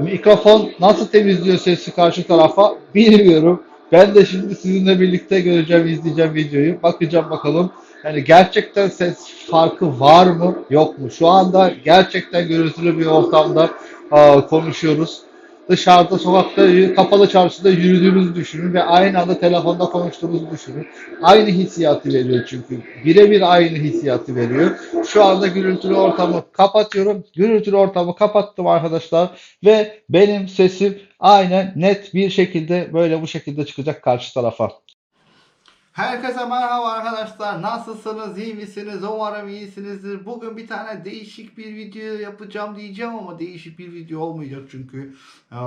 Mikrofon nasıl temizliyor sesi karşı tarafa bilmiyorum. Ben de şimdi sizinle birlikte göreceğim, izleyeceğim videoyu. Bakacağım bakalım. Yani gerçekten ses farkı var mı, yok mu? Şu anda gerçekten gürültülü bir ortamda konuşuyoruz. Dışarıda, sokakta, kapalı çarşıda yürüdüğünüzü düşünün ve aynı anda telefonda konuştuğunuzu düşünün. Aynı hissiyatı veriyor çünkü. Birebir aynı hissiyatı veriyor. Şu anda gürültülü ortamı kapatıyorum. Gürültülü ortamı kapattım arkadaşlar. Ve benim sesim aynen net bir şekilde böyle bu şekilde çıkacak karşı tarafa. Herkese merhaba arkadaşlar. Nasılsınız? iyi misiniz? Umarım iyisinizdir. Bugün bir tane değişik bir video yapacağım diyeceğim ama değişik bir video olmayacak çünkü eee,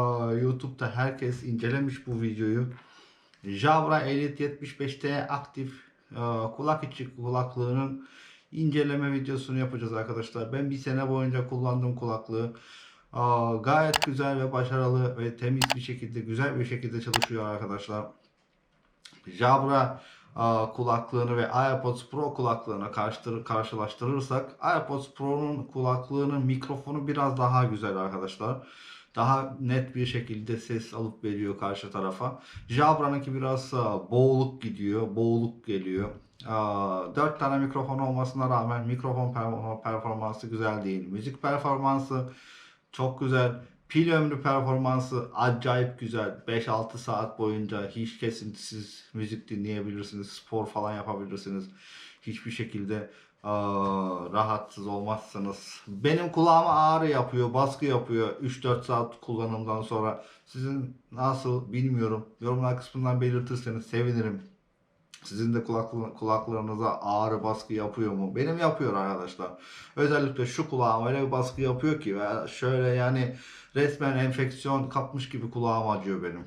YouTube'da herkes incelemiş bu videoyu. Jabra Elite 75T aktif eee, kulak içi kulaklığının inceleme videosunu yapacağız arkadaşlar. Ben bir sene boyunca kullandım kulaklığı. Aa, gayet güzel ve başarılı ve temiz bir şekilde, güzel bir şekilde çalışıyor arkadaşlar. Jabra kulaklığını ve AirPods Pro kulaklığını karşılaştırırsak AirPods Pro'nun kulaklığının mikrofonu biraz daha güzel arkadaşlar. Daha net bir şekilde ses alıp veriyor karşı tarafa. Jabra'nınki biraz boğuluk gidiyor, boğuluk geliyor. Aa, 4 tane mikrofon olmasına rağmen mikrofon per- performansı güzel değil. Müzik performansı çok güzel. Pil ömrü performansı acayip güzel. 5-6 saat boyunca hiç kesintisiz müzik dinleyebilirsiniz. Spor falan yapabilirsiniz. Hiçbir şekilde aa, rahatsız olmazsınız. Benim kulağıma ağrı yapıyor, baskı yapıyor 3-4 saat kullanımdan sonra. Sizin nasıl bilmiyorum. Yorumlar kısmından belirtirseniz sevinirim. Sizin de kulaklı, kulaklarınıza ağrı baskı yapıyor mu? Benim yapıyor arkadaşlar. Özellikle şu kulağım öyle bir baskı yapıyor ki şöyle yani resmen enfeksiyon kapmış gibi kulağım acıyor benim.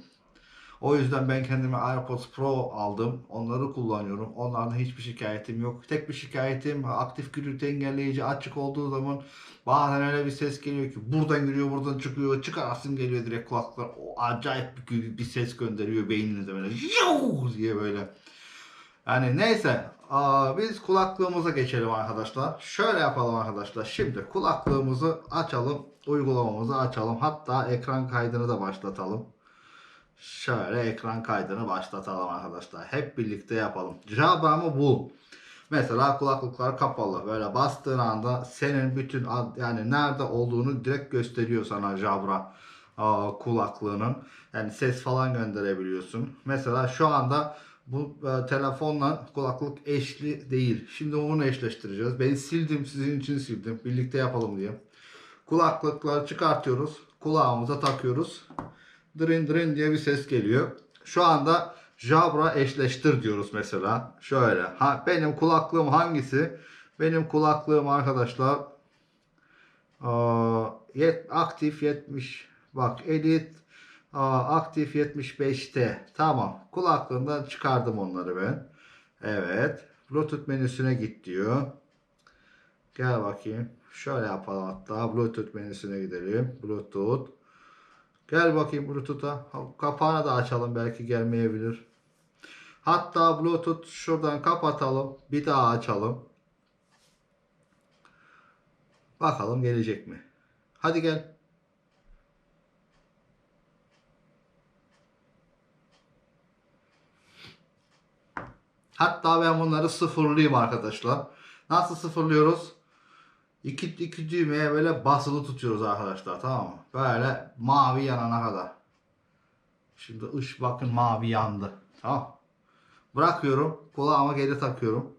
O yüzden ben kendime AirPods Pro aldım. Onları kullanıyorum. Onlardan hiçbir şikayetim yok. Tek bir şikayetim aktif gürültü engelleyici açık olduğu zaman bazen öyle bir ses geliyor ki buradan giriyor buradan çıkıyor çıkarasın geliyor direkt kulaklar. O acayip bir, bir ses gönderiyor beyninize böyle "Yuuu!" diye böyle. Yani neyse biz kulaklığımıza geçelim arkadaşlar. Şöyle yapalım arkadaşlar. Şimdi kulaklığımızı açalım. Uygulamamızı açalım. Hatta ekran kaydını da başlatalım. Şöyle ekran kaydını başlatalım arkadaşlar. Hep birlikte yapalım. Jabra mı bu? Mesela kulaklıklar kapalı. Böyle bastığın anda senin bütün yani nerede olduğunu direkt gösteriyor sana Jabra kulaklığının. Yani ses falan gönderebiliyorsun. Mesela şu anda bu e, telefonla kulaklık eşli değil. Şimdi onu eşleştireceğiz. Ben sildim sizin için sildim. Birlikte yapalım diye. Kulaklıkları çıkartıyoruz. Kulağımıza takıyoruz. Dırın dırın diye bir ses geliyor. Şu anda Jabra eşleştir diyoruz mesela. Şöyle. Ha, benim kulaklığım hangisi? Benim kulaklığım arkadaşlar aa, yet, aktif 70 bak Elite aa, aktif 75T. Tamam. Kulaklığından çıkardım onları ben. Evet. Bluetooth menüsüne git diyor. Gel bakayım. Şöyle yapalım hatta. Bluetooth menüsüne gidelim. Bluetooth. Gel bakayım Bluetooth'a. Ha, Kapağını da açalım belki gelmeyebilir. Hatta Bluetooth şuradan kapatalım. Bir daha açalım. Bakalım gelecek mi? Hadi gel. Hatta ben bunları sıfırlayayım arkadaşlar. Nasıl sıfırlıyoruz? İki, iki düğmeye böyle basılı tutuyoruz arkadaşlar tamam mı? Böyle mavi yanana kadar. Şimdi ış bakın mavi yandı. Tamam. Bırakıyorum. Kulağıma geri takıyorum.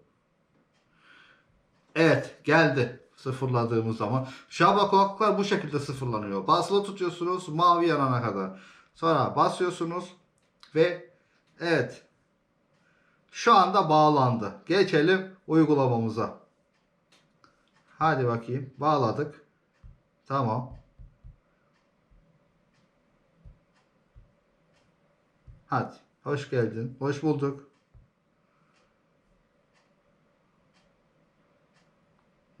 Evet geldi sıfırladığımız zaman. Şaba kulaklıklar bu şekilde sıfırlanıyor. Basılı tutuyorsunuz mavi yanana kadar. Sonra basıyorsunuz ve evet şu anda bağlandı. Geçelim uygulamamıza. Hadi bakayım. Bağladık. Tamam. Hadi. Hoş geldin. Hoş bulduk.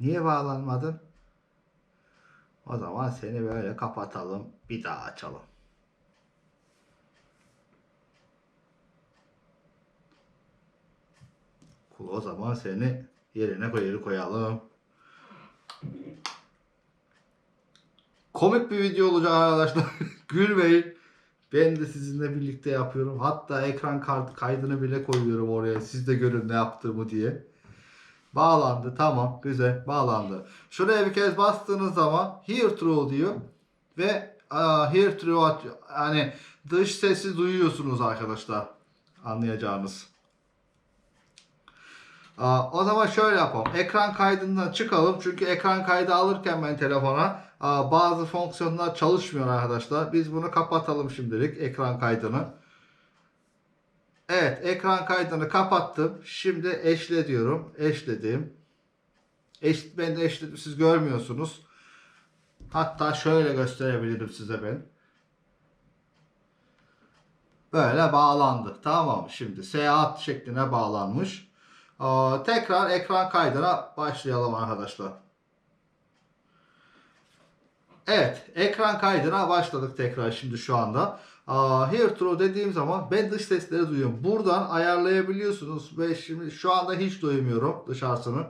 Niye bağlanmadın? O zaman seni böyle kapatalım. Bir daha açalım. O zaman seni yerine koyalım koyalım. komik bir video olacak arkadaşlar. Gülmeyin. Ben de sizinle birlikte yapıyorum. Hatta ekran kart kaydını bile koyuyorum oraya. Siz de görün ne yaptığımı diye. Bağlandı. Tamam. Güzel. Bağlandı. Şuraya bir kez bastığınız zaman Hear True diyor. Ve aa, Hear True yani dış sesi duyuyorsunuz arkadaşlar. Anlayacağınız. O zaman şöyle yapalım. Ekran kaydından çıkalım. Çünkü ekran kaydı alırken ben telefona bazı fonksiyonlar çalışmıyor arkadaşlar. Biz bunu kapatalım şimdilik ekran kaydını. Evet ekran kaydını kapattım. Şimdi eşle diyorum. Eşledim. Eş, ben de eşledim. Siz görmüyorsunuz. Hatta şöyle gösterebilirim size ben. Böyle bağlandı. Tamam şimdi seyahat şekline bağlanmış. Tekrar ekran kaydına başlayalım arkadaşlar. Evet, ekran kaydına başladık tekrar şimdi şu anda. Hear True dediğim zaman ben dış sesleri duyuyorum. Buradan ayarlayabiliyorsunuz ve şimdi şu anda hiç duymuyorum dışarısını.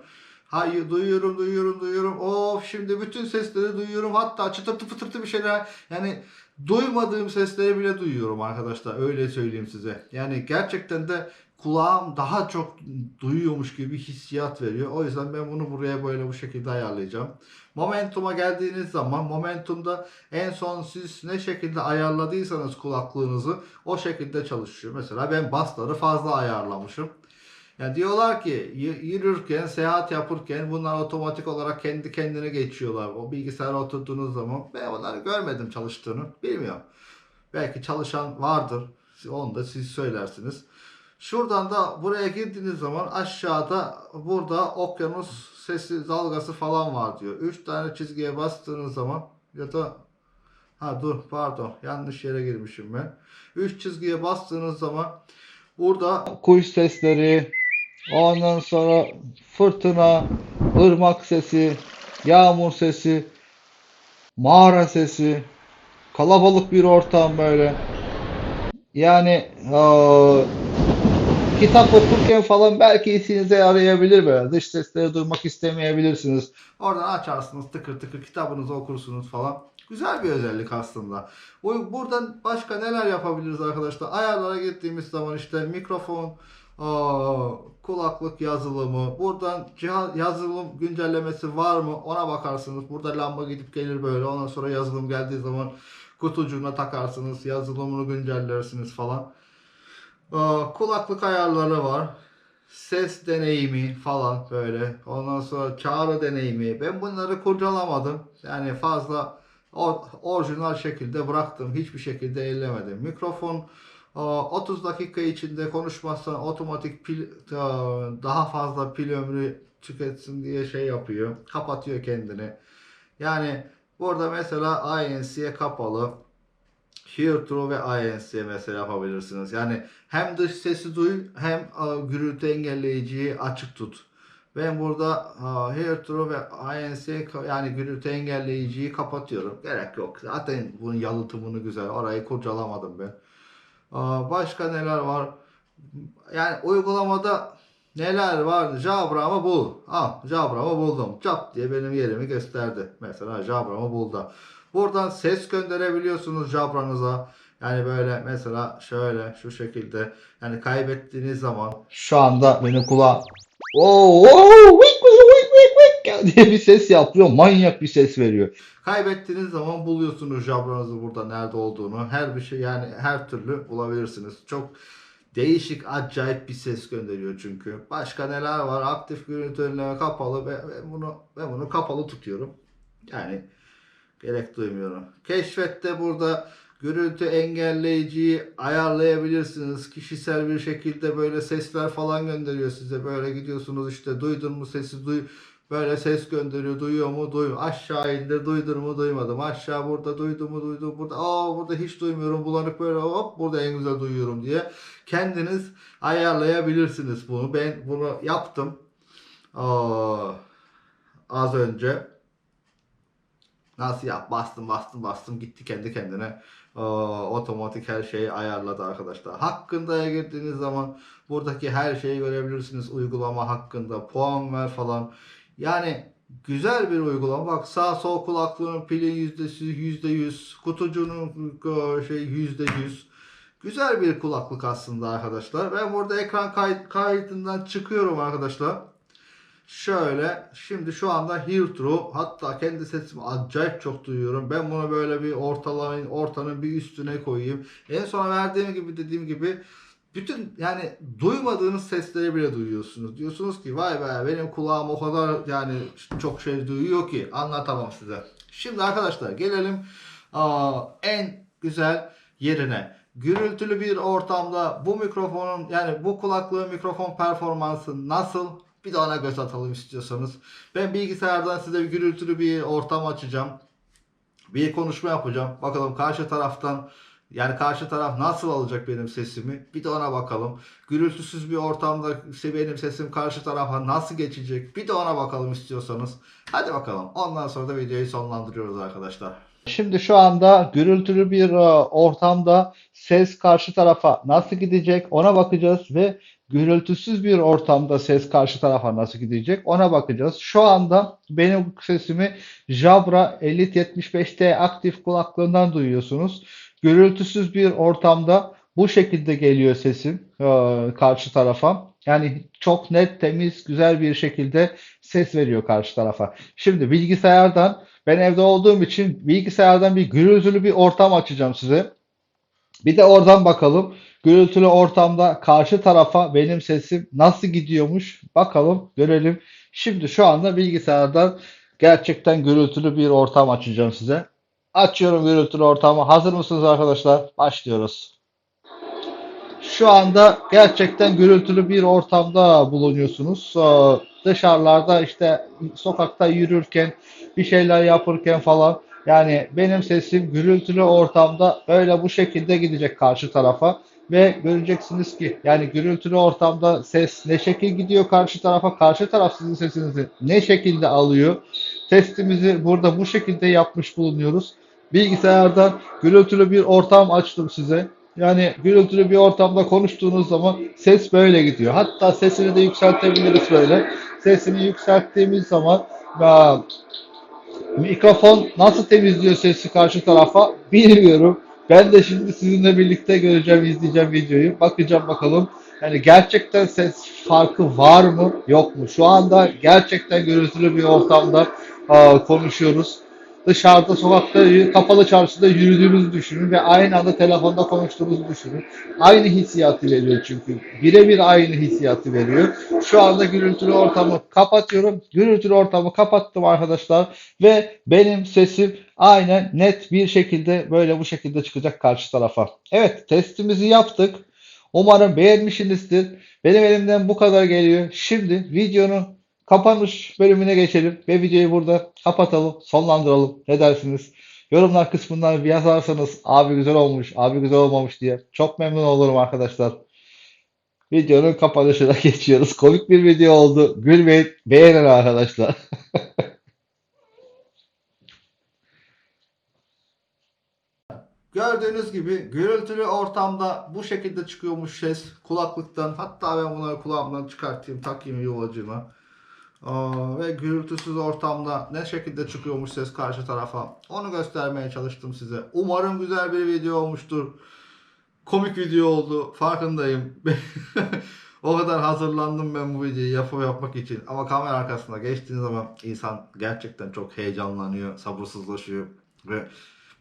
Hayır duyuyorum duyuyorum duyuyorum. Of şimdi bütün sesleri duyuyorum. Hatta çıtırtı pıtırtı bir şeyler yani duymadığım sesleri bile duyuyorum arkadaşlar. Öyle söyleyeyim size. Yani gerçekten de kulağım daha çok duyuyormuş gibi hissiyat veriyor. O yüzden ben bunu buraya böyle bu şekilde ayarlayacağım. Momentum'a geldiğiniz zaman Momentum'da en son siz ne şekilde ayarladıysanız kulaklığınızı o şekilde çalışıyor. Mesela ben basları fazla ayarlamışım. Yani diyorlar ki yürürken, seyahat yapırken bunlar otomatik olarak kendi kendine geçiyorlar. O bilgisayara oturduğunuz zaman ben onları görmedim çalıştığını. Bilmiyorum. Belki çalışan vardır. Onu da siz söylersiniz. Şuradan da buraya girdiğiniz zaman aşağıda burada okyanus sesi dalgası falan var diyor. 3 tane çizgiye bastığınız zaman ya da ha dur pardon yanlış yere girmişim ben. 3 çizgiye bastığınız zaman burada Kuş sesleri, ondan sonra fırtına, ırmak sesi, yağmur sesi, mağara sesi, kalabalık bir ortam böyle. Yani eee, kitap okurken falan belki işinize yarayabilir böyle. Dış sesleri duymak istemeyebilirsiniz. Oradan açarsınız tıkır tıkır kitabınızı okursunuz falan. Güzel bir özellik aslında. Bu- Buradan başka neler yapabiliriz arkadaşlar? Ayarlara gittiğimiz zaman işte mikrofon, kulaklık yazılımı, buradan cihaz yazılım güncellemesi var mı ona bakarsınız. Burada lamba gidip gelir böyle. Ondan sonra yazılım geldiği zaman kutucuğuna takarsınız. Yazılımını güncellersiniz falan. Kulaklık ayarları var ses deneyimi falan böyle. Ondan sonra çağrı deneyimi. Ben bunları kurcalamadım. Yani fazla or- orijinal şekilde bıraktım. Hiçbir şekilde ellemedim. Mikrofon aa, 30 dakika içinde konuşmazsan otomatik pil daha fazla pil ömrü tüketsin diye şey yapıyor. Kapatıyor kendini. Yani burada mesela INC'ye kapalı. Hear True ve INC mesela yapabilirsiniz. Yani hem dış sesi duy hem e, gürültü engelleyiciyi açık tut. Ben burada e, Hear True ve ka- yani gürültü engelleyiciyi kapatıyorum. Gerek yok. Zaten bunun yalıtımını güzel. Orayı kurcalamadım ben. E, Başka neler var? Yani uygulamada neler var? Jabram'ı bul. Al Jabram'ı buldum. Cap diye benim yerimi gösterdi. Mesela Jabram'ı buldu. Buradan ses gönderebiliyorsunuz Jabran'ıza. Yani böyle mesela şöyle şu şekilde yani kaybettiğiniz zaman Şu anda benim kulağım Oo, oo, vik, vik, vik, vik diye bir ses yapıyor. Manyak bir ses veriyor. kaybettiğiniz zaman buluyorsunuz Jabran'ızı burada nerede olduğunu. Her bir şey yani her türlü bulabilirsiniz. Çok değişik acayip bir ses gönderiyor çünkü. Başka neler var? Aktif görüntü önleme kapalı ve ve bunu ben bunu kapalı tutuyorum. Yani gerek duymuyorum. Keşfette burada gürültü engelleyiciyi ayarlayabilirsiniz. Kişisel bir şekilde böyle sesler falan gönderiyor size. Böyle gidiyorsunuz işte duydun mu sesi duy böyle ses gönderiyor. Duyuyor mu? Duyuyor. Aşağı indi. Duydun mu? Duymadım. Aşağı burada duydum mu? Duydum. Burada aa burada hiç duymuyorum. Bulanık böyle hop burada en güzel duyuyorum diye kendiniz ayarlayabilirsiniz bunu. Ben bunu yaptım. Aa, az önce Nasıl yap? Bastım bastım bastım gitti kendi kendine. Aa, otomatik her şeyi ayarladı arkadaşlar. Hakkında girdiğiniz zaman buradaki her şeyi görebilirsiniz. Uygulama hakkında puan ver falan. Yani Güzel bir uygulama. Bak sağ sol kulaklığın pili yüzdesi yüzde yüz. Kutucuğunun e, şey yüzde yüz. Güzel bir kulaklık aslında arkadaşlar. Ben burada ekran kay- kaydından çıkıyorum arkadaşlar. Şöyle şimdi şu anda Hear True hatta kendi sesimi acayip çok duyuyorum. Ben bunu böyle bir ortalamayın ortanın bir üstüne koyayım. En son verdiğim gibi dediğim gibi bütün yani duymadığınız sesleri bile duyuyorsunuz. Diyorsunuz ki vay be benim kulağım o kadar yani çok şey duyuyor ki anlatamam size. Şimdi arkadaşlar gelelim aa, en güzel yerine. Gürültülü bir ortamda bu mikrofonun yani bu kulaklığın mikrofon performansı nasıl? Bir de ona göz atalım istiyorsanız. Ben bilgisayardan size bir gürültülü bir ortam açacağım. Bir konuşma yapacağım. Bakalım karşı taraftan yani karşı taraf nasıl alacak benim sesimi? Bir de ona bakalım. Gürültüsüz bir ortamda benim sesim karşı tarafa nasıl geçecek? Bir de ona bakalım istiyorsanız. Hadi bakalım. Ondan sonra da videoyu sonlandırıyoruz arkadaşlar. Şimdi şu anda gürültülü bir e, ortamda ses karşı tarafa nasıl gidecek ona bakacağız ve gürültüsüz bir ortamda ses karşı tarafa nasıl gidecek ona bakacağız. Şu anda benim sesimi Jabra Elite 75T aktif kulaklığından duyuyorsunuz. Gürültüsüz bir ortamda bu şekilde geliyor sesim e, karşı tarafa. Yani çok net, temiz, güzel bir şekilde ses veriyor karşı tarafa. Şimdi bilgisayardan ben evde olduğum için bilgisayardan bir gürültülü bir ortam açacağım size. Bir de oradan bakalım. Gürültülü ortamda karşı tarafa benim sesim nasıl gidiyormuş? Bakalım, görelim. Şimdi şu anda bilgisayardan gerçekten gürültülü bir ortam açacağım size. Açıyorum gürültülü ortamı. Hazır mısınız arkadaşlar? Başlıyoruz. Şu anda gerçekten gürültülü bir ortamda bulunuyorsunuz. Ee, Dışarılarda işte sokakta yürürken, bir şeyler yapırken falan. Yani benim sesim gürültülü ortamda böyle bu şekilde gidecek karşı tarafa. Ve göreceksiniz ki yani gürültülü ortamda ses ne şekil gidiyor karşı tarafa, karşı taraf sizin sesinizi ne şekilde alıyor. Testimizi burada bu şekilde yapmış bulunuyoruz. Bilgisayardan gürültülü bir ortam açtım size. Yani gürültülü bir ortamda konuştuğunuz zaman ses böyle gidiyor. Hatta sesini de yükseltebiliriz böyle. Sesini yükselttiğimiz zaman aa, mikrofon nasıl temizliyor sesi karşı tarafa bilmiyorum. Ben de şimdi sizinle birlikte göreceğim, izleyeceğim videoyu. Bakacağım bakalım. Yani gerçekten ses farkı var mı, yok mu? Şu anda gerçekten gürültülü bir ortamda konuşuyoruz. Dışarıda, sokakta, kapalı çarşıda yürüdüğünüzü düşünün ve aynı anda telefonda konuştuğunuzu düşünün. Aynı hissiyatı veriyor çünkü. Birebir aynı hissiyatı veriyor. Şu anda gürültülü ortamı kapatıyorum. Gürültülü ortamı kapattım arkadaşlar ve benim sesim aynen net bir şekilde böyle bu şekilde çıkacak karşı tarafa. Evet, testimizi yaptık. Umarım beğenmişsinizdir. Benim elimden bu kadar geliyor. Şimdi videonun kapanış bölümüne geçelim ve videoyu burada kapatalım, sonlandıralım. Ne dersiniz? Yorumlar kısmından bir yazarsanız abi güzel olmuş, abi güzel olmamış diye çok memnun olurum arkadaşlar. Videonun kapanışına geçiyoruz. Komik bir video oldu. Gülmeyin, beğenin arkadaşlar. Gördüğünüz gibi gürültülü ortamda bu şekilde çıkıyormuş ses kulaklıktan. Hatta ben bunları kulağımdan çıkartayım, takayım yuvacığıma. Ve gürültüsüz ortamda ne şekilde çıkıyormuş ses karşı tarafa. Onu göstermeye çalıştım size. Umarım güzel bir video olmuştur. Komik video oldu. Farkındayım. o kadar hazırlandım ben bu videoyu yapı yapmak için. Ama kamera arkasına geçtiğin zaman insan gerçekten çok heyecanlanıyor, sabırsızlaşıyor ve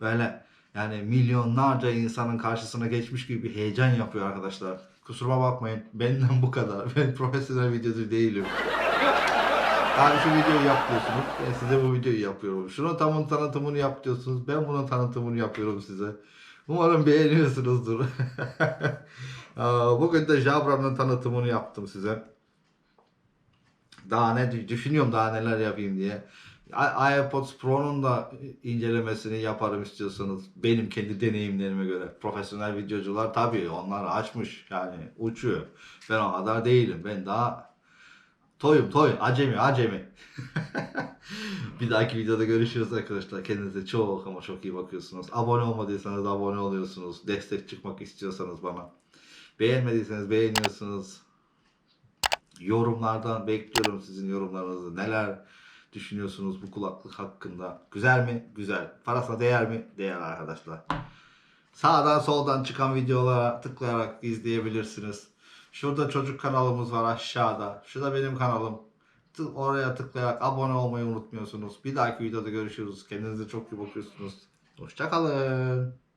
böyle yani milyonlarca insanın karşısına geçmiş gibi bir heyecan yapıyor arkadaşlar. Kusuruma bakmayın. Benden bu kadar. Ben profesyonel videocu değilim. Abi şu videoyu yap diyorsunuz. Ben size bu videoyu yapıyorum. Şunun tamın tanıtımını yap diyorsunuz. Ben bunun tanıtımını yapıyorum size. Umarım beğeniyorsunuzdur. Bugün de Jabra'nın tanıtımını yaptım size. Daha ne düşünüyorum daha neler yapayım diye. I- AirPods Pro'nun da incelemesini yaparım istiyorsanız benim kendi deneyimlerime göre. Profesyonel videocular tabii onlar açmış yani uçuyor. Ben o kadar değilim. Ben daha toyum toy acemi acemi. Bir dahaki videoda görüşürüz arkadaşlar. Kendinize çok ama çok iyi bakıyorsunuz. Abone olmadıysanız abone oluyorsunuz. Destek çıkmak istiyorsanız bana. Beğenmediyseniz beğeniyorsunuz. Yorumlardan bekliyorum sizin yorumlarınızı. Neler düşünüyorsunuz bu kulaklık hakkında? Güzel mi? Güzel. Parasına değer mi? Değer arkadaşlar. Sağdan soldan çıkan videolara tıklayarak izleyebilirsiniz. Şurada çocuk kanalımız var aşağıda. Şurada benim kanalım. Tı- Oraya tıklayarak abone olmayı unutmuyorsunuz. Bir dahaki videoda görüşürüz. Kendinize çok iyi bakıyorsunuz. Hoşçakalın.